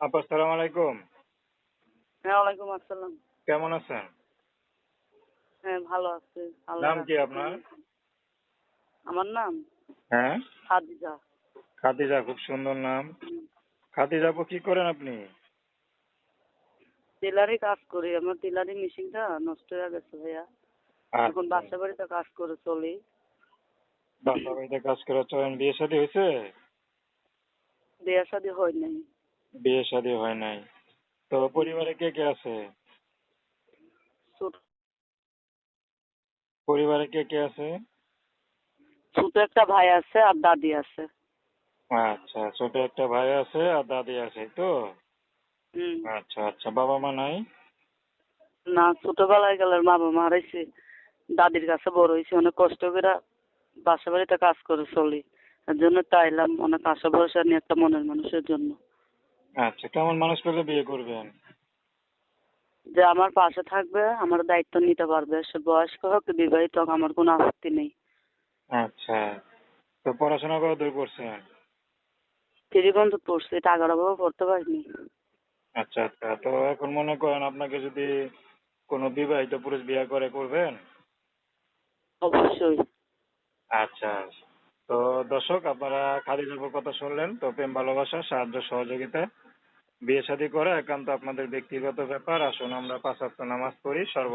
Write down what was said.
আপা আসসালামু আলাইকুম। হ্যাঁ ওয়ালাইকুম আসসালাম। কেমন আছেন? হ্যাঁ ভালো আছি। নাম কি আপনার? আমার নাম হ্যাঁ? খাদিজা। খাদিজা খুব সুন্দর নাম। খাদিজা আপু কি করেন আপনি? টেলারি কাজ করি। আমার টেলারি মেশিনটা নষ্ট হয়ে গেছে ভাইয়া। এখন আচ্ছা। বাসা বাড়িতে কাজ করে চলি। বাসা বাড়িতে কাজ করে চলেন। বিয়ে শাদী হয়েছে? বিয়ে শাদী হয় নাই। বিয়ে শাদী হয় নাই। তো পরিবারে কে কে আছে? পরিবারে কে কে আছে? ছোট একটা ভাই আছে আর দাদি আছে। আচ্ছা ছোট একটা ভাই আছে আর দাদি আছে তো? আচ্ছা আচ্ছা বাবা মা নাই? না ছোটবেলায় গেলে বাবা মা হারাইছে। দাদির কাছে বড় হয়েছে অনেক কষ্ট করে বাসা বাড়িতে কাজ করে চলি। এর জন্য চাইলাম অনেক আশা ভরসা নিয়ে একটা মনের মানুষের জন্য। আচ্ছা কেমন মানুষ পেলে বিয়ে করবেন? যে আমার পাশে থাকবে আমার দায়িত্ব নিতে পারবে সে বয়স্ক হোক বিবাহিত হোক আমার কোনো আপত্তি নেই। আচ্ছা তো পড়াশোনা কত দূর করছেন পড়ছি টাকার অভাবে পড়তে পারিনি। আচ্ছা আচ্ছা তো এখন মনে করেন আপনাকে যদি কোনো বিবাহিত পুরুষ বিয়ে করে করবেন? অবশ্যই। আচ্ছা তো দর্শক আপনারা খাদিজাপুর কথা শুনলেন তো প্রেম ভালোবাসা সাহায্য সহযোগিতা। বিয়ে শাদী করা একান্ত আপনাদের ব্যক্তিগত ব্যাপার। আসুন আমরা পাঁচ নামাজ পড়ি সর্ব